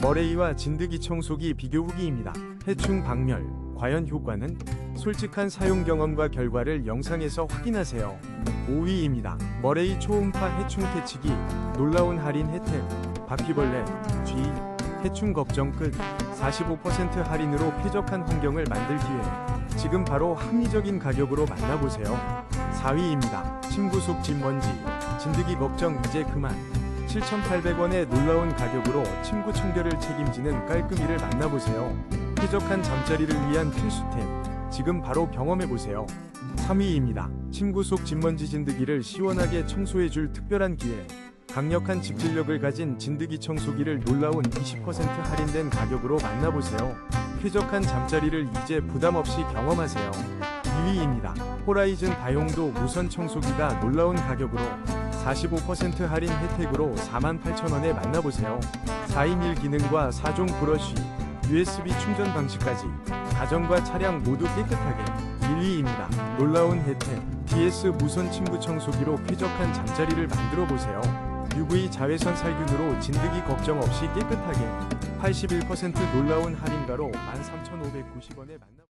머레이와 진드기 청소기 비교 후기입니다. 해충 박멸, 과연 효과는? 솔직한 사용 경험과 결과를 영상에서 확인하세요. 5위입니다. 머레이 초음파 해충 캐치기, 놀라운 할인 혜택, 바퀴벌레, 쥐, 해충 걱정 끝, 45% 할인으로 쾌적한 환경을 만들기에 지금 바로 합리적인 가격으로 만나보세요. 4위입니다. 침구 속 진먼지, 진드기 걱정 이제 그만. 7,800원의 놀라운 가격으로 침구 청결을 책임지는 깔끔이를 만나보세요. 쾌적한 잠자리를 위한 필수템. 지금 바로 경험해보세요. 3위입니다. 침구 속 진먼지 진드기를 시원하게 청소해줄 특별한 기회. 강력한 집질력을 가진 진드기 청소기를 놀라운 20% 할인된 가격으로 만나보세요. 쾌적한 잠자리를 이제 부담 없이 경험하세요. 2위입니다. 호라이즌 다용도 무선 청소기가 놀라운 가격으로 45% 할인 혜택으로 48,000원에 만나보세요. 4인 1 기능과 4종 브러쉬, USB 충전 방식까지 가정과 차량 모두 깨끗하게 1위입니다. 놀라운 혜택 DS 무선 침구 청소기로 쾌적한 잠자리를 만들어 보세요. UV 자외선 살균으로 진드기 걱정 없이 깨끗하게 81% 놀라운 할인가로 13,590원에 만나